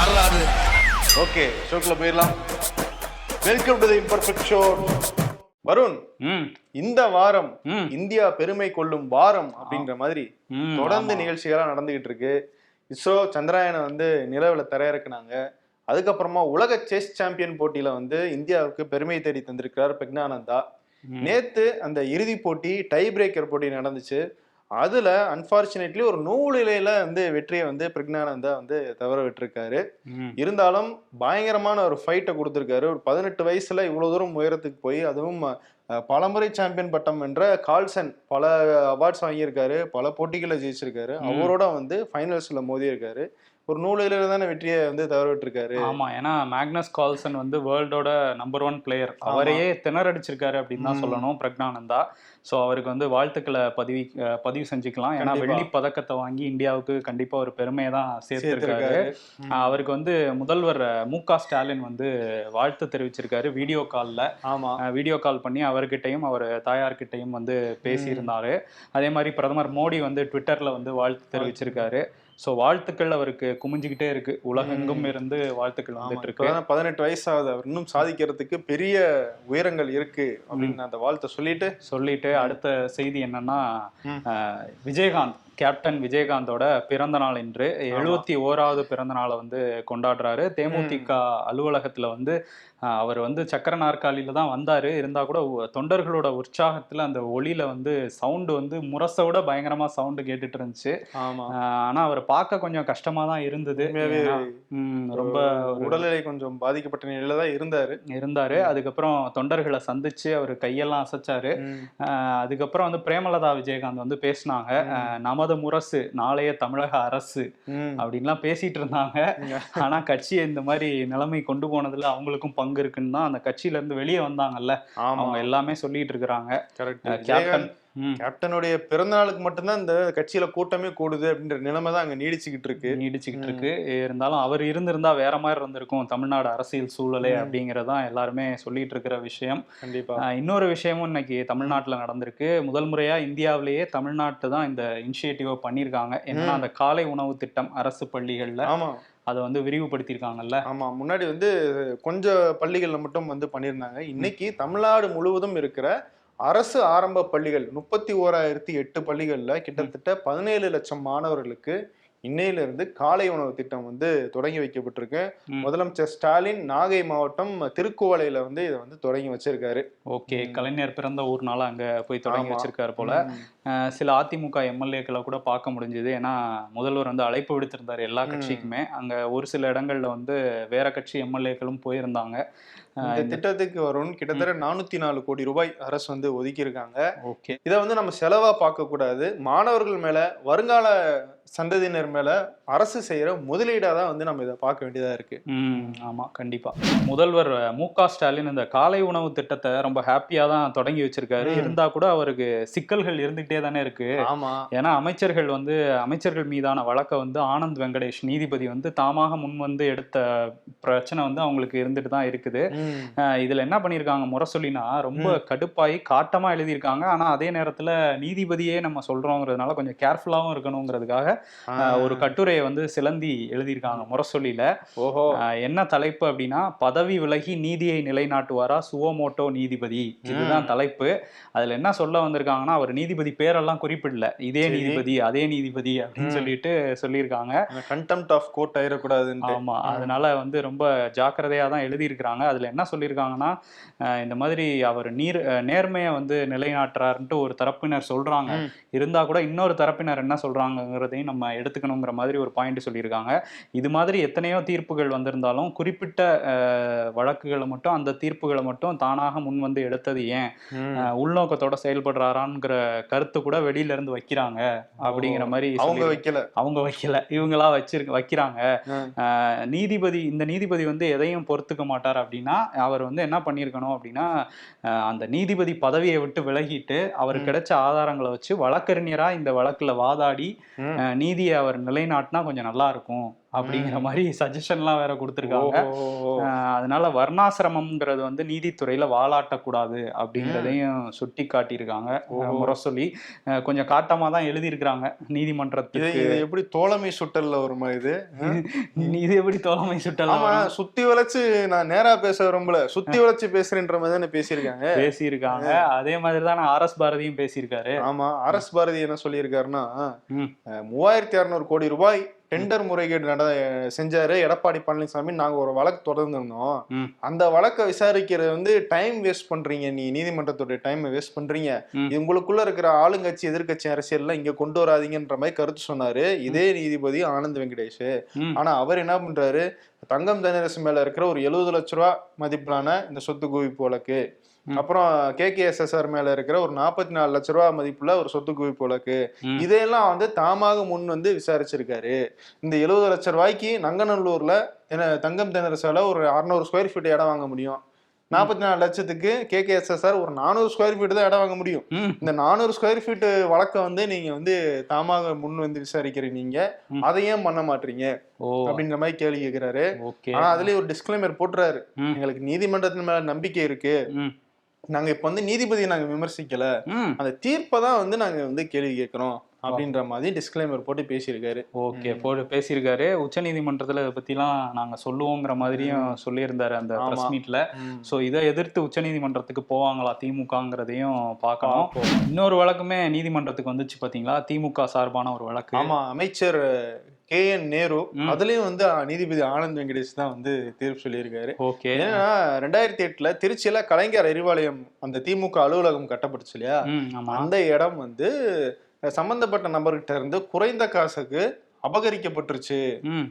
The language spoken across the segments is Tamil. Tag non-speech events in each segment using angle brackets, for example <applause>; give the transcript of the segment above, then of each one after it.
வரலாறு ஓகே ஷோக்குள்ள போயிடலாம். Welcome to the imperfect show Varun இந்த வாரம். இந்தியா பெருமை கொள்ளும் வாரம் அப்படின்ற மாதிரி தொடர்ந்து ஆமா. நிகழ்ச்சிகளா நடந்துகிட்டு இருக்கு. இஸ்ரோ சந்திராயனை வந்து நிலவுல தரையிறக்குனாங்க. அதுக்கப்புறமா உலக செஸ் சாம்பியன் போட்டியில வந்து இந்தியாவுக்கு பெருமை தேடி தந்திருக்கிறார் பிரக்னானந்தா. நேத்து அந்த இறுதி போட்டி டை பிரேக்கர் போட்டி நடந்துச்சு. அதுல அன்பார்ச்சுனேட்லி ஒரு நூலிலையில வந்து வெற்றியை வந்து பிரக்னானந்தா வந்து தவற விட்டிருக்காரு. இருந்தாலும் பயங்கரமான ஒரு ஃபைட்டை கொடுத்துருக்காரு. ஒரு பதினெட்டு வயசுல இவ்வளவு தூரம் உயரத்துக்கு போய் அதுவும் பலமுறை சாம்பியன் பட்டம் என்ற கால்சன் பல அவார்ட்ஸ் வாங்கியிருக்காரு பல போட்டிகளை ஜெயிச்சிருக்காரு. அவரோட வந்து ஃபைனல்ஸ்ல மோதி இருக்காரு ஒரு நூலில தானே வெற்றியை வந்து தவற விட்டிருக்காரு. ஆமா ஏன்னா மேக்னஸ் கால்சன் வந்து வேர்ல்டோட நம்பர் ஒன் பிளேயர் அவரையே திணறடிச்சிருக்காரு அப்படின்னு தான். சொல்லணும் பிரக்னானந்தா ஸோ அவருக்கு வந்து வாழ்த்துக்களை பதிவு பதிவு செஞ்சுக்கலாம். ஏன்னா. வெள்ளி பதக்கத்தை வாங்கி இந்தியாவுக்கு கண்டிப்பா ஒரு பெருமையை தான் சேர்த்திருக்காரு. அவருக்கு வந்து முதல்வர் மு க ஸ்டாலின் வந்து வாழ்த்து தெரிவிச்சிருக்காரு வீடியோ காலில். ஆமா. வீடியோ கால் பண்ணி அவர்கிட்டயும் அவர் தாயார்கிட்டயும் வந்து பேசியிருந்தாரு. அதே மாதிரி பிரதமர் மோடி வந்து ட்விட்டர்ல வந்து வாழ்த்து. தெரிவிச்சிருக்காரு. ஸோ வாழ்த்துக்கள் அவருக்கு. குமிஞ்சுக்கிட்டே இருக்கு. உலகெங்கும் இருந்து வாழ்த்துக்கள் வந்துட்டு இருக்கு. பதினெட்டு வயசு ஆகுது. அவர் இன்னும் சாதிக்கிறதுக்கு பெரிய உயரங்கள் இருக்கு அப்படின்னு அந்த வாழ்த்தை சொல்லிட்டு சொல்லிட்டு அடுத்த செய்தி என்னன்னா விஜயகாந்த். கேப்டன் விஜயகாந்தோட பிறந்த நாள் இன்று. எழுபத்தி ஓராவது பிறந்த நாளை வந்து கொண்டாடுறாரு. தேமுதிக அலுவலகத்துல வந்து அவர் வந்து சக்கர நாற்காலியில தான் வந்தாரு. இருந்தா கூட தொண்டர்களோட உற்சாகத்துல அந்த ஒளியில வந்து சவுண்டு வந்து முரசை விட பயங்கரமா சவுண்டு கேட்டுட்டு இருந்துச்சு. ஆனா அவர் பார்க்க கொஞ்சம் கஷ்டமா தான் இருந்தது. ரொம்ப உடல்நிலை கொஞ்சம் பாதிக்கப்பட்ட நிலையில தான் இருந்தாரு. இருந்தாரு. அதுக்கப்புறம் தொண்டர்களை சந்திச்சு அவர் கையெல்லாம் அசைச்சாரு. அதுக்கப்புறம் வந்து பிரேமலதா விஜயகாந்த் வந்து பேசினாங்க. நமது முரசு நாளைய தமிழக அரசு. அப்படின்லாம் பேசிட்டு இருந்தாங்க. ஆனா கட்சியை இந்த மாதிரி நிலைமை கொண்டு போனதுல அவங்களுக்கும் பங்கு இருக்குன்னு தான் அந்த கட்சியில இருந்து வெளியே வந்தாங்கல்ல. அவங்க எல்லாமே சொல்லிட்டு இருக்கிறாங்க. கேப்டன் கேப்டனுடைய பிறந்த நாளுக்கு மட்டும்தான் இந்த கட்சியில கூட்டமே கூடுது அப்படின்ற நிலைமை தான் அங்க நீடிச்சுக்கிட்டு இருக்கு. நீடிச்சுக்கிட்டு இருக்கு. இருந்தாலும் அவர் இருந்திருந்தா வேற மாதிரி இருந்திருக்கும் தமிழ்நாடு அரசியல் சூழலே. அப்படிங்கறதான் எல்லாருமே சொல்லிட்டு இருக்கிற விஷயம். கண்டிப்பா. இன்னொரு விஷயமும் இன்னைக்கு தமிழ்நாட்டில் நடந்திருக்கு. முதல் முறையா இந்தியாவிலேயே தமிழ்நாட்டு தான் இந்த இனிஷியேட்டிவை பண்ணியிருக்காங்க. என்னன்னா. அந்த காலை உணவு திட்டம் அரசு பள்ளிகள்ல ஆமா. அதை வந்து விரிவுபடுத்தியிருக்காங்கல்ல. ஆமா முன்னாடி வந்து கொஞ்சம் பள்ளிகள்ல மட்டும் வந்து பண்ணியிருந்தாங்க. இன்னைக்கு தமிழ்நாடு முழுவதும் இருக்கிற அரசு ஆரம்ப பள்ளிகள் முப்பத்தி ஓராயிரத்தி எட்டு பள்ளிகள்ல கிட்டத்தட்ட பதினேழு லட்சம் மாணவர்களுக்கு இன்னையில இருந்து காலை உணவு திட்டம் வந்து தொடங்கி வைக்கப்பட்டிருக்கு. முதலமைச்சர் ஸ்டாலின் நாகை மாவட்டம் திருக்குவளையில வந்து இதை வந்து தொடங்கி வச்சிருக்காரு ஓகே. கலைஞர் பிறந்த ஊர்னால அங்க போய் தொடங்கி. வச்சிருக்காரு போல சில அதிமுக எம்எல்ஏக்களை கூட பார்க்க முடிஞ்சது ஏன்னா முதல்வர் வந்து அழைப்பு விடுத்திருந்தாரு எல்லா. கட்சிக்குமே அங்க ஒரு சில இடங்கள்ல வந்து வேற கட்சி எம்எல்ஏக்களும் போயிருந்தாங்க இந்த திட்டத்துக்கு வரும் கிட்டத்தட்ட நானூத்தி நாலு கோடி ரூபாய் அரசு வந்து ஒதுக்கி இருக்காங்க ஓகே. இதை வந்து நம்ம செலவா பார்க்க கூடாது மாணவர்கள் மேல வருங்கால சந்ததியினர் மேல அரசு செய்யற முதலீடா தான் வந்து நம்ம இதை பார்க்க வேண்டியதா இருக்கு. ம் ஆமா கண்டிப்பா. முதல்வர் மு க ஸ்டாலின் இந்த காலை உணவு திட்டத்தை ரொம்ப ஹாப்பியா தான் தொடங்கி வச்சிருக்காரு. ம். இருந்தா கூட அவருக்கு சிக்கல்கள் இருந்துகிட்டே தானே இருக்கு. ஆமா. ஏன்னா அமைச்சர்கள் வந்து அமைச்சர்கள் மீதான வழக்கை வந்து ஆனந்த் வெங்கடேஷ் நீதிபதி வந்து தாமாக முன் வந்து எடுத்த பிரச்சனை வந்து அவங்களுக்கு இருந்துட்டு தான் இருக்குது. இதுல என்ன பண்ணியிருக்காங்க முரசொலினா ரொம்ப கடுப்பாயி காட்டமா எழுதியிருக்காங்க. ஆனா அதே நேரத்துல நீதிபதியே நம்ம சொல்றோங்கிறதுனால கொஞ்சம் கேர்ஃபுல்லாவும் இருக்கணுங்கிறதுக்காக ஒரு கட்டுரையை வந்து சிலந்தி எழுதியிருக்காங்க முரசொலியில. ஓஹோ. என்ன தலைப்பு அப்படின்னா பதவி விலகி நீதியை நிலைநாட்டுவாரா சுவோமோட்டோ நீதிபதி. இதுதான் தலைப்பு. அதுல என்ன சொல்ல வந்திருக்காங்கன்னா அவர் நீதிபதி பேரெல்லாம் குறிப்பிடல. இதே. நீதிபதி அதே நீதிபதி அப்படின்னு. சொல்லிட்டு சொல்லியிருக்காங்க. கண்டெம்ட் ஆஃப் கோர்ட் ஆயிடக்கூடாதுன்ட்டு. ஆமா. அதனால வந்து ரொம்ப ஜாக்கிரதையா தான் எழுதியிருக்கிறாங்க. அதுல என்ன சொல்லியிருக்காங்கன்னா இந்த மாதிரி அவர் நீர் நேர்மையை வந்து நிலைநாட்டுறாருன்ட்டு ஒரு தரப்பினர் சொல்றாங்க. இருந்தா கூட இன்னொரு தரப்பினர் என்ன சொல்றாங்கங்கிறதையும் நம்ம எடுத்துக்கணுங்கிற மாதிரி ஒரு பாயிண்ட் சொல்லியிருக்காங்க. இது மாதிரி எத்தனையோ தீர்ப்புகள் வந்திருந்தாலும் குறிப்பிட்ட வழக்குகளை மட்டும் அந்த தீர்ப்புகளை மட்டும் தானாக முன் வந்து எடுத்தது ஏன்? உள்நோக்கத்தோட செயல்படுறாராங்கிற கருத்து கூட வெளியில இருந்து வைக்கிறாங்க. அப்படிங்கிற மாதிரி அவங்க வைக்கல. அவங்க வைக்கல. இவங்களா வச்சிருக்க வைக்கிறாங்க. நீதிபதி இந்த நீதிபதி வந்து எதையும் பொறுத்துக்க மாட்டார் அப்படின்னா அவர் வந்து என்ன பண்ணியிருக்கணும் அப்படின்னா அந்த நீதிபதி பதவியை விட்டு விலகிட்டு அவருக்கு கிடைச்ச ஆதாரங்களை வச்சு வழக்கறிஞரா இந்த வழக்குல வாதாடி நீதியை அவர் நிலைநாட்டினா கொஞ்சம் நல்லா இருக்கும். அப்படிங்கிற மாதிரி சஜஷன்லாம் வேற கொடுத்துருக்காங்க. அதனால வர்ணாசிரமம்ங்கிறது வந்து நீதித்துறையில வாலாட்டக்கூடாது அப்படிங்கிறதையும் சுட்டி காட்டியிருக்காங்க. முரசொலி அஹ் கொஞ்சம் காட்டமா தான் எழுதியிருக்கிறாங்க நீதிமன்றத்துக்கு. இது எப்படி தோழமை சுட்டல்ல வருமா இது? இது எப்படி தோழமை சுட்டலாம் ஆமா சுத்தி வளைச்சு நான் நேரா பேச விரும்பல. சுத்தி வளைச்சு பேசுறேன்ற மாதிரி தானே பேசியிருக்காங்க. பேசியிருக்காங்க. அதே மாதிரி தான் ஆர் எஸ் பாரதியும் பேசியிருக்காரு. ஆமா அரஸ் பாரதி என்ன சொல்லியிருக்காருன்னா மூவாயிரத்தி அறுநூறு கோடி ரூபாய் டெண்டர் முறைகேடு நட செஞ்சாரு. எடப்பாடி பழனிசாமி நாங்க ஒரு வழக்கு தொடர்ந்து இருந்தோம் ம். அந்த வழக்கை விசாரிக்கிறது வந்து டைம் வேஸ்ட் பண்றீங்க. நீ நீதிமன்றத்துடைய டைம் வேஸ்ட் பண்றீங்க. உங்களுக்குள்ள இருக்கிற ஆளுங்கட்சி எதிர்க்கட்சி அரசியல்லாம் இங்க கொண்டு வராதீங்கன்ற மாதிரி கருத்து சொன்னாரு. இதே நீதிபதி ஆனந்த் வெங்கடேஷ். ஆனா அவர் என்ன பண்றாரு? தங்கம் தனரசு மேல இருக்கிற ஒரு எழுபது லட்ச ரூபா மதிப்பிலான இந்த சொத்து குவிப்பு வழக்கு. அப்புறம் கேகேஎஸ்எஸ்ஆர் மேல இருக்கிற ஒரு நாற்பத்தி நாலு லட்ச ரூபா மதிப்புல ஒரு சொத்து குவிப்பு வழக்கு. இதையெல்லாம் வந்து தாமாக முன் வந்து விசாரிச்சிருக்காரு. இந்த எழுபது லட்ச ரூபாய்க்கு நங்கநல்லூர்ல தங்கம் தென்னரசால ஒரு அறுநூறு ஸ்கொயர் ஃபீட் இடம் வாங்க முடியும். நாற்பத்தி நாலு லட்சத்துக்கு கேகேஎஸ்எஸ்ஆர் ஒரு நானூறு ஸ்கொயர் ஃபீட் தான் இடம் வாங்க முடியும். இந்த நானூறு ஸ்கொயர் ஃபீட் வழக்கை வந்து நீங்க வந்து தாமாக முன் வந்து விசாரிக்கிறீங்க நீங்க. அதை ஏன் பண்ண மாட்டீங்க? அப்படின்ற மாதிரி கேள்வி கேட்கிறாரு ஆனா அதுலயே ஒரு டிஸ்க்ளைமர் போட்டுறாரு. எங்களுக்கு நீதிமன்றத்தின் மேல நம்பிக்கை இருக்கு. நாங்க இப்ப வந்து நீதிபதியை நாங்க விமர்சிக்கல. அந்த தீர்ப்பை தான் வந்து நாங்க வந்து கேள்வி கேட்கிறோம் அப்படின்ற மாதிரி டிஸ்க்ளைமர் போட்டு பேசியிருக்காரு. ஓகே போட்டு பேசியிருக்காரு. உச்சநீதிமன்றத்துல இதை பத்திலாம் நாங்க சொல்லுவோங்கிற மாதிரியும் சொல்லியிருந்தாரு அந்த. பிரஸ் மீட்ல சோ இதை எதிர்த்து உச்சநீதிமன்றத்துக்கு போவாங்களா திமுகங்கிறதையும் பார்க்கணும். இன்னொரு வழக்குமே நீதிமன்றத்துக்கு வந்துச்சு பாத்தீங்களா? திமுக சார்பான ஒரு வழக்கு. ஆமா அமைச்சர் கே என் நேரு. அதுலயும் வந்து நீதிபதி ஆனந்த் வெங்கடேஷ் தான் வந்து தீர்ப்பு சொல்லியிருக்காரு. ஓகே. ஏன்னா ரெண்டாயிரத்தி எட்டுல திருச்சியில கலைஞர் அறிவாலயம் அந்த திமுக அலுவலகம் கட்டப்பட்டுச்சு இல்லையா? அந்த இடம் வந்து சம்பந்தப்பட்ட நபர்கிட்ட இருந்து குறைந்த காசுக்கு அபகரிக்கப்பட்டுருச்சு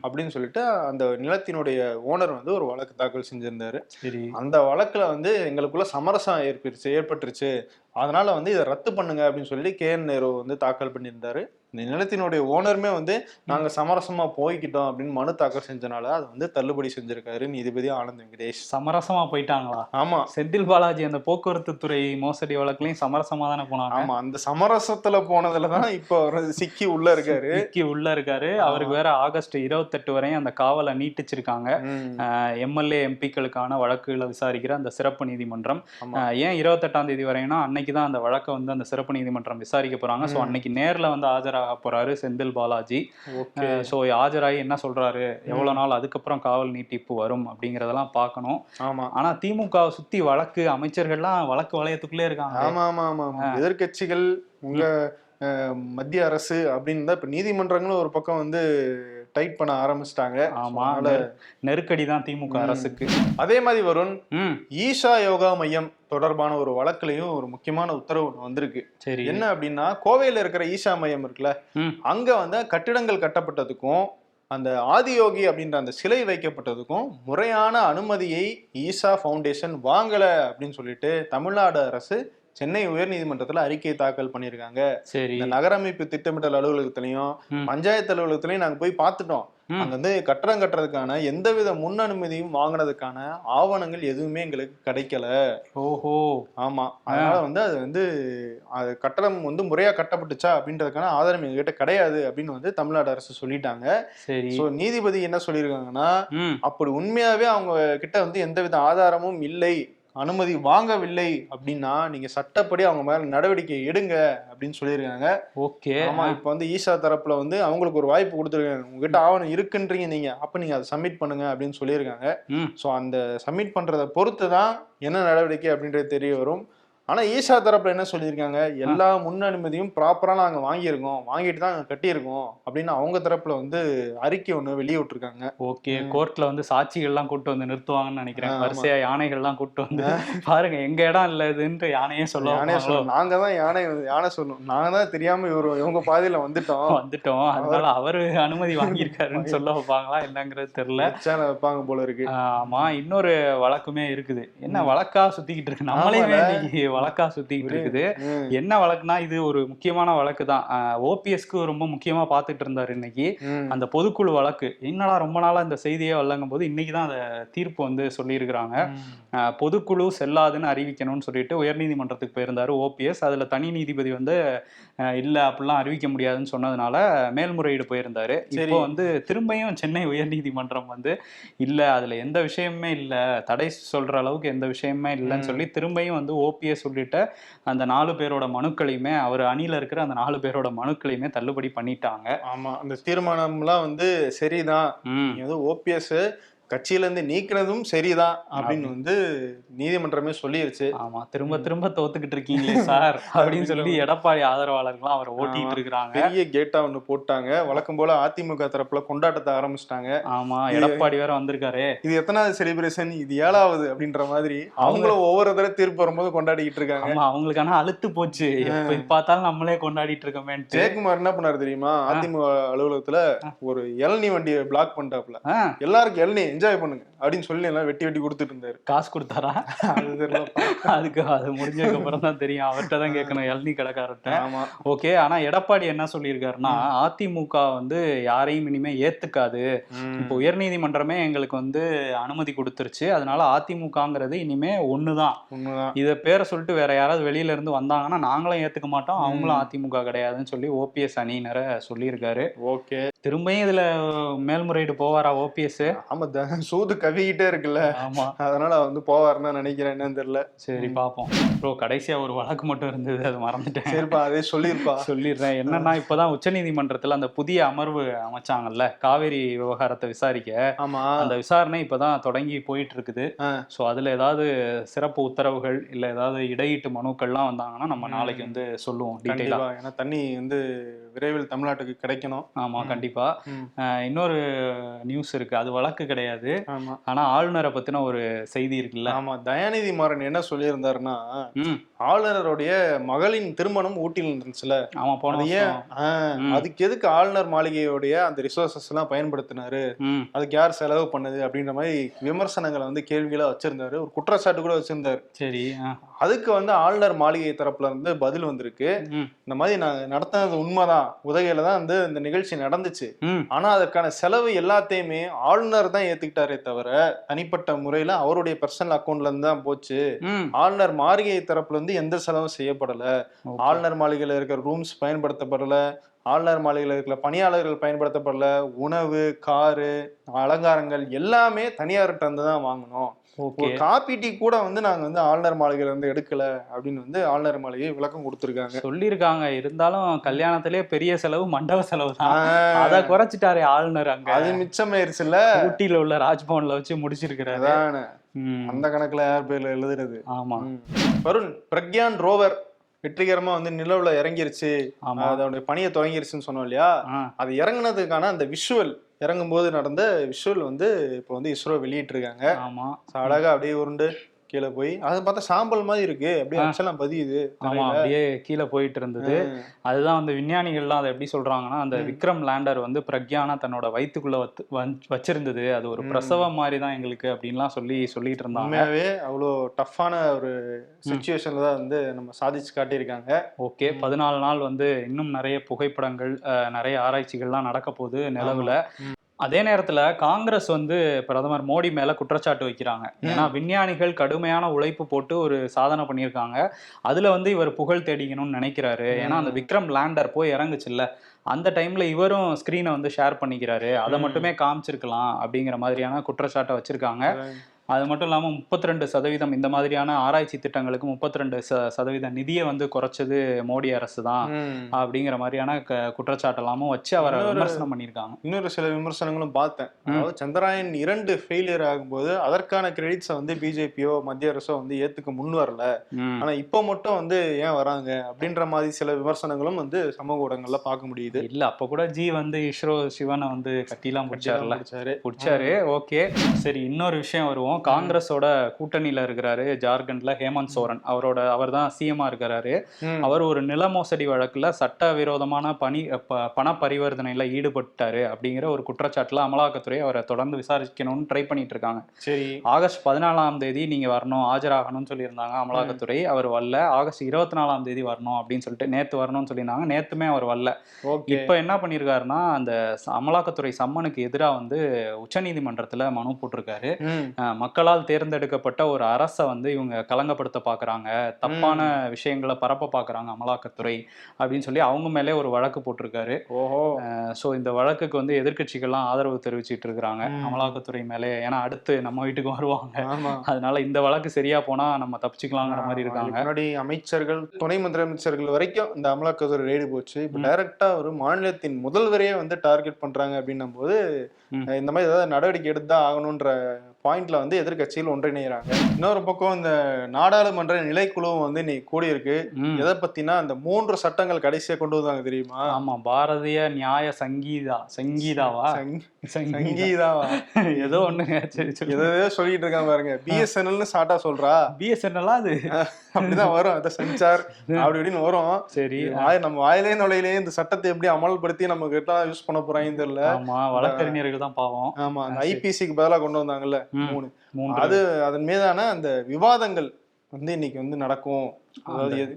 அப்படின்னு சொல்லிட்டு அந்த நிலத்தினுடைய ஓனர் வந்து ஒரு வழக்கு தாக்கல் செஞ்சிருந்தாரு. சரி. அந்த வழக்குல வந்து எங்களுக்குள்ள சமரசம் ஏற்பட்டுருச்சு ஏற்பட்டுருச்சு. அதனால வந்து இதை ரத்து பண்ணுங்க அப்படின்னு சொல்லி கே என் நேரு வந்து தாக்கல் பண்ணியிருந்தாரு. இந்த நிலத்தினுடைய ஓனருமே வந்து நாங்க சமரசமா போய்க்கிட்டோம் அப்படின்னு மனு தாக்கல் செஞ்சனால அதை வந்து தள்ளுபடி செஞ்சிருக்காரு நீதிபதி ஆனந்த் வெங்கடேஷ். சமரசமா போயிட்டாங்களா? ஆமா. செந்தில் பாலாஜி அந்த போக்குவரத்து துறை மோசடி வழக்குலயும் சமரசமா தானே போனாங்க? ஆமா அந்த சமரசத்துல போனதுலதான் இப்போ அவர் சிக்கி உள்ள இருக்காரு. விக்கி உள்ள இருக்காரு. அவருக்கு வேற ஆகஸ்ட் இருபத்தெட்டு வரையும் அந்த காவலை நீட்டிச்சிருக்காங்க. எம்எல்ஏ எம்பிக்களுக்கான வழக்குகளை விசாரிக்கிற அந்த சிறப்பு நீதிமன்றம். ஏன் இருபத்தெட்டாம் தேதி வரையும்னா அன்னைக்கு தான் அந்த வழக்கை வந்து அந்த சிறப்பு நீதிமன்றம் விசாரிக்க போறாங்க. ஸோ ம். அன்னைக்கு நேர்ல வந்து ஆஜராக போறாரு செந்தில் பாலாஜி. ஸோ ஆஜராகி என்ன சொல்றாரு? எவ்வளவு நாள் அதுக்கப்புறம் காவல் நீட்டிப்பு வரும் அப்படிங்கறதெல்லாம் பார்க்கணும். ஆமா. ஆனா திமுக சுத்தி வழக்கு அமைச்சர்கள்லாம் வழக்கு வளையத்துக்குள்ளே இருக்காங்க. ஆமா ஆமா ஆமா எதிர்க்கட்சிகள் உங்க மத்திய அரசு அப்படின்னு தான் இப்ப நீதிமன்றங்களும் ஒரு பக்கம் வந்து டைட் பண்ண ஆரம்பிச்சிட்டாங்க. ஆமா நெருக்கடி தான் திமுக. அரசுக்கு. அதே மாதிரி வருண் ஈஷா யோகா மையம் தொடர்பான ஒரு வழக்குலயும் ஒரு முக்கியமான உத்தரவு ஒண்ணு வந்திருக்கு. சரி. என்ன அப்படின்னா கோவையில இருக்கிற ஈஷா மையம் இருக்குல்ல. அங்க வந்து கட்டிடங்கள் கட்டப்பட்டதுக்கும் அந்த ஆதியோகி அப்படின்ற அந்த சிலை வைக்கப்பட்டதுக்கும் முறையான அனுமதியை ஈஷா ஃபவுண்டேஷன் வாங்கல அப்படின்னு சொல்லிட்டு தமிழ்நாடு அரசு சென்னை உயர்நீதிமன்றத்துல அறிக்கை தாக்கல் பண்ணியிருக்காங்க. சரி. இந்த நகரமைப்பு திட்டமிடல் அலுவலகத்திலையும். பஞ்சாயத்து அலுவலகத்திலையும் நாங்க போய் பார்த்துட்டோம். அங்க வந்து கட்டடம் கட்டுறதுக்கான எந்தவித முன் அனுமதியும் வாங்கினதுக்கான ஆவணங்கள் எதுவுமே எங்களுக்கு கிடைக்கல. ஓஹோ. ஆமா. அதனால வந்து அது வந்து அது கட்டடம் வந்து முறையா கட்டப்பட்டுச்சா அப்படின்றதுக்கான ஆதாரம் எங்ககிட்ட கிடையாது அப்படின்னு வந்து தமிழ்நாடு அரசு சொல்லிட்டாங்க. சரி. சோ நீதிபதி என்ன சொல்லியிருக்காங்கன்னா அப்படி உண்மையாவே அவங்க கிட்ட வந்து எந்தவித ஆதாரமும் இல்லை. அனுமதி வாங்கவில்லை அப்படின்னா நீங்க சட்டப்படி அவங்க மேல நடவடிக்கை எடுங்க அப்படின்னு சொல்லியிருக்காங்க. ஓகே. ஆமா இப்ப வந்து ஈஷா தரப்புல வந்து அவங்களுக்கு ஒரு வாய்ப்பு கொடுத்துருக்காங்க. உங்ககிட்ட ஆவணம் இருக்குன்றீங்க நீங்க. அப்ப நீங்க அதை சப்மிட் பண்ணுங்க அப்படின்னு சொல்லியிருக்காங்க. ஸோ அந்த சப்மிட் பண்றத பொறுத்து தான் என்ன நடவடிக்கை அப்படின்றது தெரிய வரும். ஆனா ஈஷா தரப்புல என்ன சொல்லியிருக்காங்க? எல்லா முன் அனுமதியும் ப்ராப்பரா நாங்க வாங்கியிருக்கோம் வாங்கிட்டு தான் நாங்க கட்டியிருக்கோம் அப்படின்னு அவங்க தரப்புல வந்து அறிக்கை ஒண்ணு வெளியே விட்டுருக்காங்க ஓகே கோர்ட்ல வந்து சாட்சிகள்லாம் கூட்டு வந்து நிறுத்துவாங்கன்னு நினைக்கிறேன். ஆமா. வரிசையா யானைகள்லாம் கூட்டு வந்து பாருங்க எங்க இடம் இல்ல இதுன்ட்டு யானையே யானை சொல்லுவாங்க சொல்லும் நாங்க தான் யானை யானை சொல்லும் நாங்க தான் தெரியாம இவரு இவங்க பாதையில வந்துட்டோம். வந்துட்டோம். அதனால அவரு அனுமதி வாங்கியிருக்காருன்னு சொல்ல வைப்பாங்களா என்னங்கிறது தெரியல. சேனல் வைப்பாங்க போல இருக்கு. ஆமா இன்னொரு வழக்குமே இருக்குது. என்ன வழக்கா சுத்திக்கிட்டு இருக்கு? நம்மளே வழக்கா சுத்திட்டு இருக்குது. என்ன வழக்குனா இது ஒரு முக்கியமான வழக்கு தான். ஓபிஎஸ்க்கு ரொம்ப முக்கியமா பார்த்துட்டு இருந்தாரு இன்னைக்கு. அந்த பொதுக்குழு வழக்கு. என்னடா ரொம்ப நாளா இந்த செய்தியே வரலங்கும் போது இன்னைக்கு தான் அந்த தீர்ப்பு வந்து சொல்லியிருக்கிறாங்க. பொதுக்குழு செல்லாதுன்னு அறிவிக்கணும்னு சொல்லிட்டு உயர்நீதிமன்றத்துக்கு போயிருந்தாரு ஓபிஎஸ். அதுல தனி நீதிபதி வந்து இல்ல அப்படிலாம் அறிவிக்க முடியாதுன்னு சொன்னதுனால மேல்முறையீடு போயிருந்தாரு. இப்போ வந்து திரும்பியும் சென்னை உயர்நீதிமன்றம் வந்து இல்ல அதுல எந்த விஷயமுமே இல்ல. தடை சொல்ற அளவுக்கு எந்த விஷயமே இல்லைன்னு. சொல்லி திரும்பியும் வந்து ஓபிஎஸ் உள்ளிட்ட அந்த நாலு பேரோட மனுக்களையுமே அவர் அணியில இருக்கிற அந்த நாலு பேரோட மனுக்களையுமே தள்ளுபடி பண்ணிட்டாங்க. ஆமா. அந்த தீர்மானம்லாம் வந்து சரிதான். வந்து ஓபிஎஸ் கட்சியில இருந்து நீக்கினதும் சரிதான் அப்படின்னு வந்து நீதிமன்றமே சொல்லிருச்சு. ஆமா திரும்ப திரும்ப தோத்துக்கிட்டு இருக்கீங்களே சார் <laughs> அப்படின்னு சொல்லி எடப்பாடி ஆதரவாளர்கள்லாம் அவரை ஓட்டிட்டு இருக்கிறாங்க. பெரிய கேட்டா ஒண்ணு போட்டாங்க. வழக்கம் போல அதிமுக தரப்புல கொண்டாட்டத்தை ஆரம்பிச்சிட்டாங்க. ஆமா எடப்பாடி வேற வந்திருக்காரு. இது எத்தனாவது செலிப்ரேஷன் இது ஏழாவது அப்படின்ற மாதிரி அவங்களும் ஒவ்வொரு தடவை தீர்ப்பு வரும்போது கொண்டாடிக்கிட்டு இருக்காங்க. ஆமா அவங்களுக்கு ஆனா அழுத்து போச்சு. எப்ப பார்த்தாலும் நம்மளே கொண்டாடிட்டு இருக்கோமேன்ட்டு. ஜெயக்குமார் என்ன பண்ணாரு தெரியுமா? அதிமுக அலுவலகத்துல ஒரு இளநீ வண்டியை பிளாக் பண்ணிட்டாப்ல எல்லாருக்கும் இளநீ. என்ஜாய் பண்ணுங்க. அப்படின்னு சொல்லி எல்லாம் வெட்டி வெட்டி கொடுத்துட்டு இருந்தாரு காசு கொடுத்தாரா? அது தெரியலப்பா. அதுக்கு அது முடிஞ்சதுக்கு அப்புறம் தான் தெரியும். அவர்கிட்ட தான் கேட்கணும். இளநீ கடைக்காரர்கிட்ட. ஆமா. ஓகே ஆனா எடப்பாடி என்ன சொல்லியிருக்காருன்னா அதிமுக வந்து யாரையும் இனிமே ஏத்துக்காது. இப்போ உயர்நீதிமன்றமே எங்களுக்கு வந்து அனுமதி கொடுத்துருச்சு. அதனால அதிமுகங்கிறது இனிமே ஒண்ணுதான். இத பேரை சொல்லிட்டு வேற யாராவது வெளியில இருந்து வந்தாங்கன்னா நாங்களும் ஏத்துக்க மாட்டோம். அவங்களும். அதிமுக கிடையாதுன்னு சொல்லி ஓபிஎஸ் அணியினரை சொல்லியிருக்காரு. ஓகே. திரும்பியும் இதுல மேல்முறையீடு போவாரா ஓபிஎஸ் ஆமா சூது கவிக்கிட்டே இருக்குல்ல. ஆமா. அதனால வந்து போவாருன்னு தான் நினைக்கிறேன் என்னன்னு தெரியல. சரி பாப்போம். ப்ரோ கடைசியா ஒரு வழக்கு மட்டும் இருந்தது அது மறந்துட்டேன். சரிப்பா அதே சொல்லிருப்பா. சொல்லிடுறேன். என்னன்னா இப்பதான் உச்சநீதிமன்றத்துல அந்த புதிய அமர்வு அமைச்சாங்கல்ல காவேரி விவகாரத்தை விசாரிக்க. ஆமா. அந்த விசாரணை இப்பதான் தொடங்கி போயிட்டு இருக்குது. ஸோ அதுல ஏதாவது சிறப்பு உத்தரவுகள் இல்ல ஏதாவது இடையீட்டு மனுக்கள்லாம் வந்தாங்கன்னா நம்ம நாளைக்கு வந்து சொல்லுவோம் டீட்டெயிலா. ஏன்னா தண்ணி வந்து விரைவில் தமிழ்நாட்டுக்கு கிடைக்கணும். ஆமா. கண்டிப்பா. இன்னொரு நியூஸ் இருக்கு. அது வழக்கு கிடையாது. ஆமா. ஆனா ஆளுநரை பத்தின ஒரு செய்தி இருக்குல்ல? ஆமா தயாநிதி மாறன் என்ன சொல்லியிருந்தாருன்னா ஆளுநருடைய மகளின் திருமணம் ஊட்டியில் இருந்துச்சுல. ஆமா போன ஏன். அதுக்கு எதுக்கு ஆளுநர் மாளிகையோடைய அந்த ரிசோர்சஸ் எல்லாம் பயன்படுத்தினாரு? அதுக்கு யார் செலவு பண்ணது? அப்படின்ற மாதிரி விமர்சனங்களை வந்து கேள்விகளா வச்சிருந்தாரு. ஒரு குற்றச்சாட்டு கூட வச்சிருந்தாரு. சரி. அதுக்கு வந்து ஆளுநர் மாளிகை தரப்புல இருந்து பதில் வந்திருக்கு. இந்த மாதிரி நான் நடத்தினது உண்மைதான். உதகையில தான் வந்து இந்த நிகழ்ச்சி நடந்துச்சு. ஆனா அதற்கான செலவு எல்லாத்தையுமே ஆளுநர் தான் ஏத்துக்கிட்டாரே தவிர தனிப்பட்ட முறையில அவருடைய பர்சனல் அக்கௌண்ட்ல இருந்து தான் போச்சு. ஆளுநர் மாளிகை தரப்புல இருந்து எந்த செலவும் செய்யப்படல. ஆளுநர் மாளிகையில இருக்கிற ரூம்ஸ் பயன்படுத்தப்படல. ஆளுநர் மாளிகையில் இருக்கிற பணியாளர்கள் பயன்படுத்தப்படல. உணவு காரு அலங்காரங்கள் எல்லாமே தனியார்கிட்ட இருந்து தான் வாங்கணும் ஒரு காப்பி டீ கூட வந்து நாங்க வந்து ஆளுநர் மாளிகையில இருந்து எடுக்கல அப்படின்னு வந்து ஆளுநர் மாளிகை விளக்கம் கொடுத்திருக்காங்க. சொல்லியிருக்காங்க. இருந்தாலும் கல்யாணத்திலே பெரிய செலவு மண்டப செலவு தான். அத குறைச்சிட்டாரு ஆளுநர் அங்க. அது மிச்சமாயிருச்சுல்ல. ஊட்டியில உள்ள ராஜ்பவன்ல வச்சு முடிச்சிருக்கிறாரு. அந்த கணக்குல யார் பேர்ல எழுதுறது? ஆமா. வருண் பிரக்யான் ரோவர் வெற்றிகரமா வந்து நிலவுல இறங்கிருச்சு. ஆமா. அதோட பணியை தொடங்கிருச்சுன்னு சொன்னோம் இல்லையா? அது இறங்குனதுக்கான அந்த விஷுவல் இறங்கும்போது நடந்த விஷுவல் வந்து இப்போ வந்து இஸ்ரோ வெளியிட்டிருக்காங்க. ஆமா. So, அழகா அப்படியே உருண்டு கீழே போய் அதை பார்த்தா சாம்பல் மாதிரி இருக்கு அப்படியே. அச்செல்லாம் பதியுது ஆமா. அப்படியே கீழே போயிட்டு இருந்தது. அதுதான் அந்த விஞ்ஞானிகள்லாம் அதை எப்படி சொல்றாங்கன்னா அந்த. விக்ரம் லேண்டர் வந்து பிரக்யானா தன்னோட வந்- வச்சிருந்தது அது ஒரு. பிரசவம் மாதிரி தான் எங்களுக்கு அப்படின்லாம் சொல்லி சொல்லிட்டு இருந்தாங்க அவ்வளோ டஃப்பான ஒரு சுச்சுவேஷன்ல தான் வந்து நம்ம சாதிச்சு காட்டியிருக்காங்க ஓகே பதினாலு நாள் வந்து இன்னும் நிறைய புகைப்படங்கள் அஹ், நிறைய ஆராய்ச்சிகள்லாம் நடக்க போகுது நிலவுல. அதே நேரத்துல காங்கிரஸ் வந்து பிரதமர் மோடி மேல குற்றச்சாட்டு வைக்கிறாங்க. ஏன்னா விஞ்ஞானிகள் கடுமையான உழைப்பு போட்டு ஒரு சாதனை பண்ணியிருக்காங்க. அதுல வந்து இவர் புகழ் தேடிக்கணும்னு நினைக்கிறாரு. ஏன்னா அந்த விக்ரம் லேண்டர் போய் இறங்குச்சுல்ல. அந்த டைம்ல இவரும் ஸ்கிரீனை வந்து ஷேர் பண்ணிக்கிறாரு. அதை. மட்டுமே காமிச்சிருக்கலாம் அப்படிங்கிற மாதிரியான குற்றச்சாட்டை வச்சிருக்காங்க. அது மட்டும் இல்லாமல் முப்பத்தி ரெண்டு சதவீதம் இந்த மாதிரியான ஆராய்ச்சி திட்டங்களுக்கு முப்பத்தி ரெண்டு ச சதவீத நிதியை வந்து குறைச்சது மோடி அரசு தான். அப்படிங்கிற மாதிரியான குற்றச்சாட்டெல்லாமும் வச்சு அவரை விமர்சனம் பண்ணியிருக்காங்க. இன்னொரு சில விமர்சனங்களும் பார்த்தேன். அதாவது சந்திராயன் இரண்டு ஃபெயிலியர் ஆகும்போது அதற்கான கிரெடிட்ஸை வந்து பிஜேபியோ மத்திய அரசோ வந்து ஏத்துக்க முன் வரல. ஆனா இப்போ மட்டும் வந்து ஏன் வராங்க அப்படின்ற மாதிரி சில விமர்சனங்களும் வந்து சமூக ஊடகங்கள்ல பார்க்க முடியுது. இல்ல அப்ப கூட ஜி வந்து இஸ்ரோ சிவனை வந்து கட்டிலாம் பிடிச்சாருல பிடிச்சாரு. பிடிச்சாரு ஓகே. சரி இன்னொரு விஷயம் வருவோம். காங்கிரஸோட கூட்டணியில இருக்கிறாரு ஜார்க்கண்ட்ல ஹேமந்த் சோரன். அவரோட அவர் தான் சிஎம்ஆ இருக்கிறாரு. அவர் ஒரு நில மோசடி வழக்குல சட்டவிரோதமான பணி ப- பண பரிவர்த்தனையில ஈடுபட்டாரு அப்படிங்கிற ஒரு குற்றச்சாட்டுல அமலாக்கத்துறை அவரை தொடர்ந்து விசாரிக்கணும்னு ட்ரை பண்ணிட்டு இருக்காங்க சரி. ஆகஸ்ட் பதினாலாம் தேதி நீங்க வரணும் ஆஜராகணும்னு சொல்லியிருந்தாங்க அமலாக்கத்துறை. அவர் வரல. ஆகஸ்ட் இருபத்தி நாலாம் தேதி வரணும் அப்படின்னு சொல்லிட்டு நேத்து வரணும்னு சொல்லியிருந்தாங்க. நேத்துமே அவர் வரல. இப்ப என்ன பண்ணிருக்காருன்னா அந்த அமலாக்கத்துறை சம்மனுக்கு எதிரா வந்து உச்சநீதிமன்றத்துல மனு போட்டிருக்காரு. மக்களால் தேர்ந்தெடுக்கப்பட்ட ஒரு அரசை வந்து இவங்க கலங்கப்படுத்த பாக்குறாங்க. தப்பான விஷயங்களை பரப்ப பாக்குறாங்க அமலாக்கத்துறை அப்படின்னு சொல்லி அவங்க மேலே ஒரு வழக்கு போட்டிருக்காரு. ஓஹோ. ஸோ இந்த வழக்குக்கு வந்து எதிர்க்கட்சிகள்லாம் ஆதரவு தெரிவிச்சிட்டு இருக்கிறாங்க. அமலாக்கத்துறை மேலே. ஏன்னா அடுத்து நம்ம வீட்டுக்கு வருவாங்க. அதனால இந்த வழக்கு சரியா போனா நம்ம தப்பிச்சுக்கலாங்கிற மாதிரி இருக்காங்க. முன்னாடி அமைச்சர்கள் துணை முதலமைச்சர்கள் வரைக்கும் இந்த அமலாக்கத்துறை ரெய்டு போச்சு. இப்போ. டைரக்டா ஒரு மாநிலத்தின் முதல்வரையே வந்து டார்கெட் பண்றாங்க அப்படின்னும் போது இந்த மாதிரி ஏதாவது நடவடிக்கை எடுத்து ஆகணுன்ற பாயிண்ட்ல வந்து எதிர்க்கட்சிகள் ஒன்றிணைகிறாங்க இன்னொரு பக்கம் இந்த நாடாளுமன்ற நிலைக்குழுவும் வந்து இன்னைக்கு கூடியிருக்கு. எதை பத்தினா அந்த மூன்று சட்டங்கள் கடைசியா கொண்டு வந்தாங்க தெரியுமா? ஆமா பாரதிய நியாய சங்கீதா சங்கீதாவா? சங்கி- சங்கீதா சங்கீதாவா ஏதோ ஒண்ணுங்க சரி எதோ சொல்லிட்டு இருக்காங்க பாருங்க. பிஎஸ்என்எல்னு ஸ்டார்ட்டா சொல்றா. பிஎஸ்என்எல் அது? அப்படிதான் வரும். அதை சென்சார் அப்படி இப்படின்னு வரும். சரி. நம்ம வாயிலே நுழையிலே இந்த சட்டத்தை எப்படி அமல்படுத்தி நம்ம கிட்ட யூஸ் பண்ண போறாங்கன்னு தெரியல. ஆமா வழக்கறிஞர்கள் தான் பாவம். ஆமா அந்த ஐபிசிக்கு பதிலா கொண்டு வந்தாங்கல்ல. மூணு. அது அதன் மீதான அந்த விவாதங்கள் வந்து இன்னைக்கு வந்து நடக்கும். அதாவது எது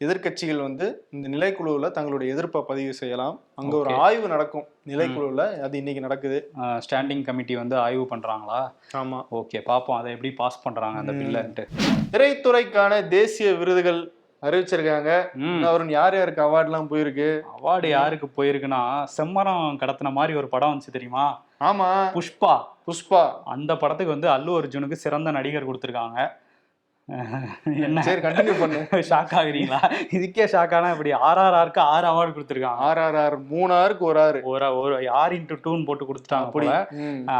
எதிர்க்கட்சிகள் வந்து இந்த நிலைக்குழுவுல தங்களுடைய எதிர்ப்பை பதிவு செய்யலாம். அங்க ஒரு. ஆய்வு நடக்கும். நிலைக்குழுவுல அது இன்னைக்கு நடக்குது. ஸ்டாண்டிங் கமிட்டி வந்து ஆய்வு பண்றாங்களா? ஆமா. ஓகே பாப்போம். அதை எப்படி பாஸ் பண்றாங்க அந்த. பில்லுன்ட்டு. திரைத்துறைக்கான தேசிய விருதுகள் அறிவிச்சிருக்காங்க. அவரு யார் யாருக்கு அவார்ட்லாம் போயிருக்கு? அவார்டு யாருக்கு போயிருக்குன்னா செம்மரம் கடத்தின மாதிரி ஒரு படம் வந்துச்சு தெரியுமா? ஆமா. புஷ்பா. புஷ்பா. அந்த படத்துக்கு வந்து அல்லு அர்ஜுனுக்கு சிறந்த நடிகர் கொடுத்துருக்காங்க. என்ன? சரி கண்டினியூ பண்ணு. ஷாக் ஆகுறீங்களா? இதுக்கே ஷாக்கானா இப்படி ஆர்ஆர்ஆருக்கு ஆறு அவார்டு கொடுத்துருக்காங்க. ஆர் ஆர் ஆர் மூணு ஆருக்கு ஒரு ஆறு ஒரு ஒரு ஆர் இன்ட்டு டூன்னு போட்டு கொடுத்துட்டாங்க போல.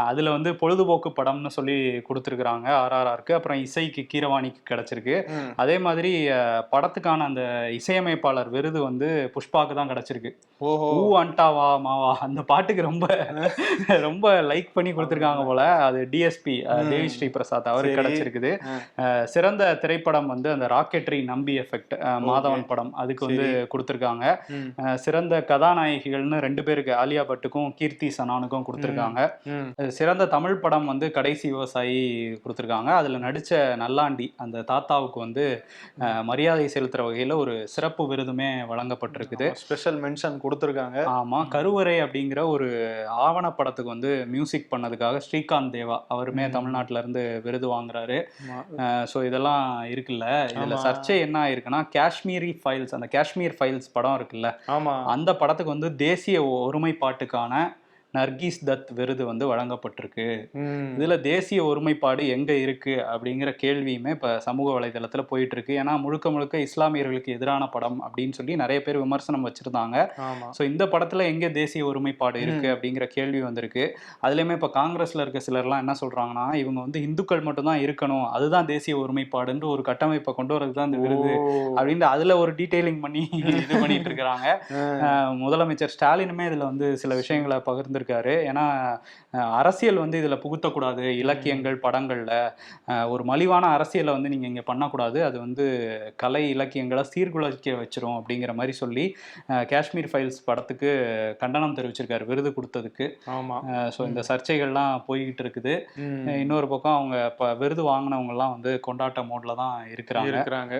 அதுல வந்து பொழுதுபோக்கு படம்னு சொல்லி கொடுத்துருக்குறாங்க ஆர்ஆர்ஆருக்கு அப்புறம் இசைக்கு கீரவாணிக்கு கிடைச்சிருக்கு. அதே மாதிரி படத்துக்கான அந்த இசையமைப்பாளர் விருது வந்து புஷ்பாக்கு தான் கிடைச்சிருக்கு. ஓஹோ. ஊ அண்டாவா மாவா அந்த பாட்டுக்கு ரொம்ப ரொம்ப லைக் பண்ணி கொடுத்துருக்காங்க போல. அது டிஎஸ்பி. தேவி ஸ்ரீ பிரசாத் அவருக்கு சரி. கிடைச்சிருக்குது. ஆ. சிறந்த திரைப்படம் வந்து அந்த ராக்கெட்ரி நம்பி எஃபெக்ட் மாதவன் படம். அதுக்கு வந்து கொடுத்துருக்காங்க. சிறந்த கதாநாயகிகள்னு ரெண்டு பேருக்கு ஆலியா பட்டுக்கும் கீர்த்தி சனானுக்கும் கொடுத்துருக்காங்க. சிறந்த தமிழ் படம் வந்து கடைசி விவசாயி கொடுத்துருக்காங்க. அதுல நடிச்ச நல்லாண்டி அந்த தாத்தாவுக்கு வந்து மரியாதை செலுத்துற வகையில ஒரு சிறப்பு விருதுமே வழங்கப்பட்டிருக்குது. ஸ்பெஷல் மென்ஷன் கொடுத்துருக்காங்க. ஆமா கருவறை அப்படிங்கிற ஒரு ஆவணப்படத்துக்கு வந்து மியூசிக் பண்ணதுக்காக ஸ்ரீகாந்த் தேவா அவருமே ம். தமிழ்நாட்டுல இருந்து விருது வாங்குறாரு. ஸோ இதெல்லாம் இருக்குல்ல. இதுல. சர்ச்சை என்ன ஆயிருக்குன்னா காஷ்மீரி ஃபைல்ஸ் அந்த காஷ்மீர் ஃபைல்ஸ் படம் இருக்குல்ல. ஆமா. அந்த படத்துக்கு வந்து தேசிய ஒருமைப்பாட்டுக்கான நர்கீஸ் தத் விருது வந்து வழங்கப்பட்டிருக்கு. இதுல தேசிய ஒருமைப்பாடு எங்க இருக்கு அப்படிங்கிற கேள்வியுமே இப்ப சமூக வலைதளத்துல போயிட்டு இருக்கு ஏன்னா முழுக்க முழுக்க இஸ்லாமியர்களுக்கு எதிரான படம் அப்படின்னு சொல்லி நிறைய பேர் விமர்சனம் வச்சிருந்தாங்க. ஸோ இந்த படத்துல எங்க தேசிய ஒருமைப்பாடு இருக்கு அப்படிங்கிற கேள்வி வந்திருக்கு. அதுலயுமே இப்ப காங்கிரஸ்ல இருக்க சிலர்லாம் என்ன சொல்றாங்கன்னா இவங்க வந்து இந்துக்கள் மட்டும்தான் இருக்கணும். அதுதான் தேசிய ஒருமைப்பாடுன்ற ஒரு கட்டமைப்பை கொண்டு வரதுக்கு தான் இந்த விருது. அப்படின்னு அதுல ஒரு டீடைலிங் பண்ணி <laughs> இது பண்ணிட்டு இருக்கிறாங்க முதலமைச்சர் ஸ்டாலினுமே இதுல வந்து சில விஷயங்களை பகிர்ந்திருக்காரு ஏன்னா அரசியல் வந்து இதுல புகுத்தக்கூடாது. இலக்கியங்கள் படங்கள்ல ஒரு மலிவான அரசியலை வந்து நீங்க இங்க பண்ணக்கூடாது. அது வந்து கலை இலக்கியங்களை சீர்குலைக்க வச்சிரும் அப்படிங்கிற மாதிரி சொல்லி காஷ்மீர் ஃபைல்ஸ் படத்துக்கு கண்டனம் தெரிவிச்சிருக்காரு விருது கொடுத்ததுக்கு. ஆமா. ஸோ இந்த சர்ச்சைகள்லாம் போய்கிட்டு இருக்குது. இன்னொரு பக்கம் அவங்க இப்போ விருது வாங்கினவங்கலாம் வந்து கொண்டாட்ட மோட்ல தான் இருக்கிறாங்க. இருக்கிறாங்க.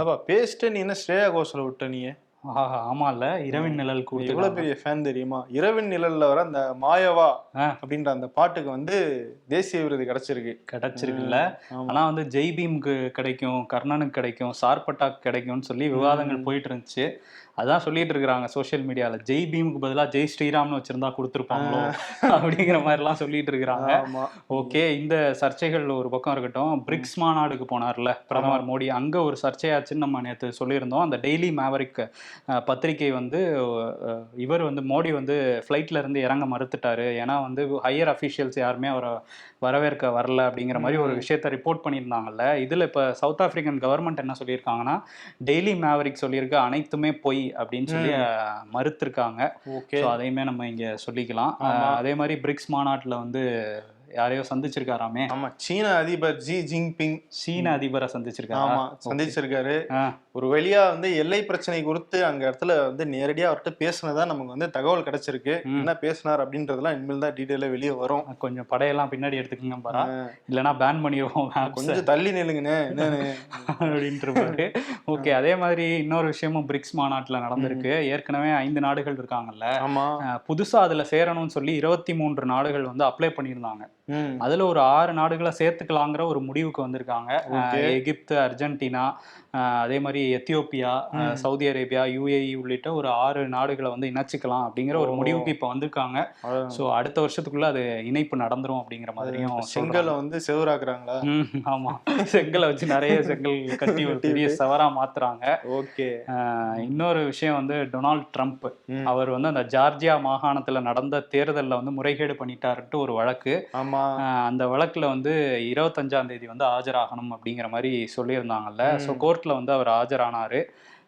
அப்பா பேஸ்ட் நீ என்ன ஸ்ரேயா கோஷல விட்ட நீ ஆஹா, ஆமா இல்ல இரவின் நிழல் எவ்வளவு கொடுத்து பெரிய ஃபேன் தெரியுமா? இரவின் நிழல்ல வர அந்த மாயவா. அப்படின்ற அந்த பாட்டுக்கு வந்து தேசிய விருது கிடைச்சிருக்கு. கிடைச்சிருக்குல்ல. ஆனா வந்து ஜெய் பீம்க்கு கிடைக்கும் கர்ணனுக்கு கிடைக்கும் சார்பட்டாக்கு கிடைக்கும்னு சொல்லி விவாதங்கள் போயிட்டு இருந்துச்சு. அதான் சொல்லிட்டு இருக்கிறாங்க சோஷியல் மீடியால ஜெய் பீமுக்கு பதிலா ஜெய் ஸ்ரீராம்னு வச்சிருந்தா கொடுத்துருப்பாங்களோ <laughs> அப்படிங்கிற மாதிரி எல்லாம் சொல்லிட்டு இருக்கிறாங்க. ஓகே இந்த சர்ச்சைகள் ஒரு பக்கம் இருக்கட்டும். பிரிக்ஸ் மாநாடுக்கு போனார்ல பிரதமர் மோடி. அங்க ஒரு சர்ச்சையாச்சுன்னு நம்ம நேற்று சொல்லியிருந்தோம். அந்த டெய்லி மேவரிக் பத்திரிகை வந்து இவர் வந்து மோடி வந்து ஃப்ளைட்ல இருந்து இறங்க மறுத்துட்டாரு. ஏன்னா வந்து ஹையர் அஃபீஷியல்ஸ் யாருமே அவரை வரவேற்க வரல அப்படிங்கிற மாதிரி ஒரு விஷயத்த ரிப்போர்ட் பண்ணியிருந்தாங்கல்ல. இதுல இப்ப சவுத் ஆப்பிரிக்கன் கவர்மெண்ட் என்ன சொல்லியிருக்காங்கன்னா டெய்லி மேவரிக் சொல்லியிருக்க அனைத்துமே பொய் அப்படின்னு சொல்லி மறுத்திருக்காங்க. ஓகே. ஸோ அதையுமே நம்ம இங்க சொல்லிக்கலாம். அதே மாதிரி பிரிக்ஸ் மாநாட்டுல வந்து யாரையோ சந்திச்சிருக்காராமே. ஆமா சீன அதிபர் ஜி ஜின்பிங் சீன அதிபரை சந்திச்சிருக்காரா? ஆமா சந்திச்சிருக்காரு. ஒரு வழியா வந்து எல்லை பிரச்சனை குறித்து அங்க இடத்துல வந்து நேரடியா அவர்கிட்ட பேசுனதா நமக்கு வந்து தகவல் கிடைச்சிருக்கு. என்ன பேசினார் அப்படின்றதெல்லாம் இனிமேல் தான் டீட்டெயிலா வெளியே வரும். கொஞ்சம் படையெல்லாம் பின்னாடி எடுத்துக்கங்க பாரா. இல்லைன்னா பேன் பண்ணிடுவோம். கொஞ்சம் தள்ளி நில்லுங்கண்ணே. என்னன்னு அப்படின்ட்டு ஓகே அதே மாதிரி இன்னொரு விஷயமும் பிரிக்ஸ் மாநாட்டுல நடந்திருக்கு. ஏற்கனவே ஐந்து நாடுகள் இருக்காங்கல்ல. புதுசா அதுல சேரணும்னு சொல்லி இருபத்தி மூன்று நாடுகள் வந்து அப்ளை பண்ணியிருந்தாங்க. அதுல ஒரு ஆறு நாடுகளை சேர்த்துக்கலாங்கிற ஒரு முடிவுக்கு வந்திருக்காங்க. எகிப்து அர்ஜென்டினா அதே மாதிரி எத்தியோப்பியா. சவுதி அரேபியா யுஏஇ உள்ளிட்ட ஒரு ஆறு நாடுகளை வந்து இணைச்சிக்கலாம் அப்படிங்கிற ஒரு. முடிவுக்கு இப்ப வந்திருக்காங்க. சோ அடுத்த வருஷத்துக்குள்ள அது இணைப்பு நடந்துரும் அப்படிங்கிற மாதிரியும். செங்கலை வந்து செவராக்குறாங்களா ஆமா. செங்கலை வச்சு நிறைய செங்கல் <laughs> கட்டி ஒரு பெரிய சவரா மாத்துறாங்க. ஓகே. இன்னொரு விஷயம் வந்து டொனால்ட் ட்ரம்ப். அவர் வந்து அந்த ஜார்ஜியா மாகாணத்துல நடந்த தேர்தல்ல வந்து முறைகேடு பண்ணிட்டாருன்ட்டு ஒரு வழக்கு. ஆமா. அந்த வழக்குல வந்து இருபத்தஞ்சாம் தேதி வந்து ஆஜராகணும் அப்படிங்கிற மாதிரி சொல்லியிருந்தாங்கல்ல. ஸோ கோர்ட்ல வந்து அவர் ஆஜரானாரு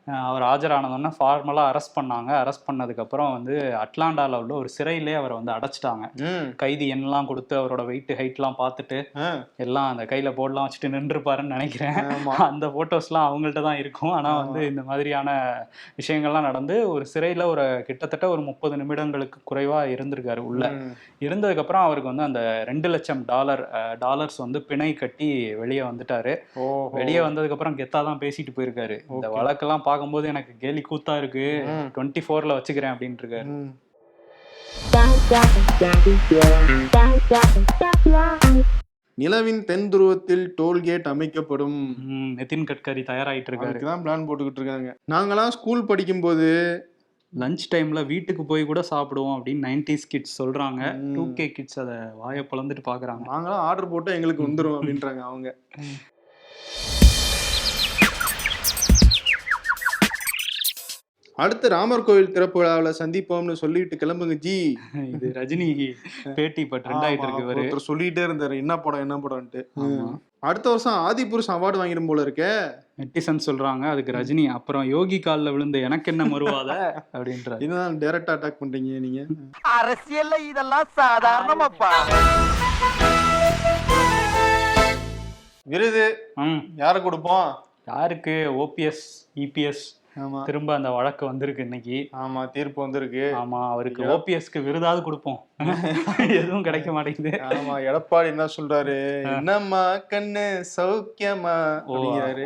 அவர் ஆஜரானதுன்னா ஃபார்மலாக அரெஸ்ட் பண்ணாங்க. அரெஸ்ட் பண்ணதுக்கப்புறம் வந்து அட்லாண்டாவில் உள்ள ஒரு சிறையிலே அவரை வந்து அடைச்சிட்டாங்க. கைதி எண்ணெல்லாம் கொடுத்து அவரோட வெயிட் ஹைட்லாம் பார்த்துட்டு எல்லாம் அந்த கையில போர்டெல்லாம் வச்சுட்டு நின்றுப்பாருன்னு நினைக்கிறேன். <laughs> அந்த போட்டோஸ்லாம் அவங்கள்ட்ட தான் இருக்கும். ஆனா வந்து இந்த மாதிரியான விஷயங்கள்லாம் நடந்து ஒரு சிறையில ஒரு கிட்டத்தட்ட ஒரு முப்பது நிமிடங்களுக்கு குறைவா இருந்திருக்காரு உள்ள. ம். இருந்ததுக்கு அப்புறம் அவருக்கு வந்து அந்த ரெண்டு லட்சம் டாலர் டாலர்ஸ் வந்து பிணை கட்டி வெளியே வந்துட்டாரு. வெளியே வந்ததுக்கு அப்புறம் கெத்தா தான் பேசிட்டு போயிருக்காரு. இந்த. வழக்கெல்லாம் பார்க்கும்போது எனக்கு கேலி கூத்தா இருக்கு. டுவெண்ட்டி ஃபோர்ல வச்சுக்கிறேன் அப்படின்ட்டு இருக்காரு. நிலவின் தென் துருவத்தில் டோல்கேட் அமைக்கப்படும். நிதின் கட்கரி தயாராயிட்டு இருக்காரு அதுக்கு தான் பிளான் போட்டுக்கிட்டு இருக்காங்க. நாங்களாம் ஸ்கூல் படிக்கும்போது லஞ்ச் டைம்ல வீட்டுக்கு போய் கூட சாப்பிடுவோம் அப்படின்னு நைன்டிஸ் கிட்ஸ் சொல்றாங்க. டூ கே கிட்ஸ் அதை வாயை பிளந்துட்டு பாக்குறாங்க. நாங்களாம் ஆர்டர் போட்டு எங்களுக்கு வந்துரும் <laughs> அப்படின்றாங்க அவங்க. அடுத்து ராமர் கோவில் திறப்பு விழாவில் சந்திப்போம்னு சொல்லிட்டு கிளம்புங்க ஜி. இது ரஜினி பேட்டி இப்ப ட்ரெண்ட் ஆயிட்டு இருக்கு ஒருத்தர் சொல்லிட்டே இருந்தாரு என்ன படம் என்ன படம்ட்டு. அடுத்த வருஷம் ஆதிபுருஷ் அவார்டு வாங்கிடும் போல இருக்கே. நெட்டிசன் சொல்றாங்க அதுக்கு ரஜினி அப்புறம் யோகி கால்ல விழுந்து எனக்கு என்ன மறுவாத <laughs> அப்படின்றாரு. இதுதான் டைரக்டா அட்டாக் பண்றீங்க நீங்க. அரசியல்ல இதெல்லாம் சாதாரணமாப்பா. விருது யாரு கொடுப்போம்? யாருக்கு? ஓபிஎஸ் இபிஎஸ் திரும்ப அந்த வழக்கு வந்திருக்கு இன்னைக்கு. ஆமா தீர்ப்பு வந்திருக்கு. ஆமா அவருக்கு ஓபிஎஸ்க்கு விருதாவது கொடுப்போம். <laughs> எதுவும் கிடைக்க மாட்டேங்குது. ஆமா எடப்பாடி என்ன சொல்றாரு? என்னம்மா கண்ணு சௌக்கியமா?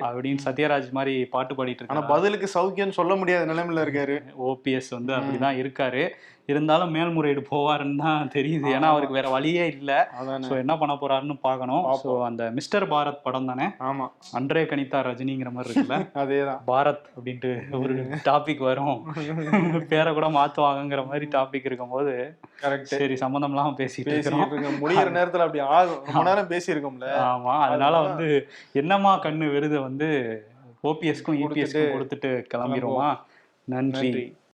அப்படின்னு சத்யராஜ் மாதிரி பாட்டு பாடிட்டு ஆனா இருக்காரு? பதிலுக்கு சௌக்கியம் சொல்ல முடியாத நிலைமையில இருக்காரு. ஓபிஎஸ் வந்து அப்படிதான் இருக்காரு. இருந்தாலும் மேல்முறையீடு போவாருன்னு தான் தெரியுது. ஏன்னா அவருக்கு வேற வழியே இல்ல. சோ என்ன பண்ண போறாருன்னு பார்க்கணும். சோ அந்த மிஸ்டர் பாரத் படம் தானே? ஆமா. அன்றே கணிதா ரஜினிங்கிற மாதிரி இருக்குல்ல? <laughs> அதேதான். பாரத் அப்படின்ட்டு ஒரு <laughs> டாபிக் வரும். <laughs> பேரை கூட மாத்துவாங்கங்கிற மாதிரி டாபிக் இருக்கும்போது கரெக்ட் சரி சம்மந்தம் இல்லாம பேசிட்டு பேசி இருக்கிறோம் முடியிற நேரத்துல அப்படி ஆகும். ரொம்ப நேரம் பேசி இருக்கோம்ல ஆமா. அதனால வந்து என்னமா கண்ணு விருது வந்து ஓபிஎஸ்க்கும் இபிஎஸ்க்கும் கொடுத்துட்டு கிளம்பிடுவோமா நன்றி.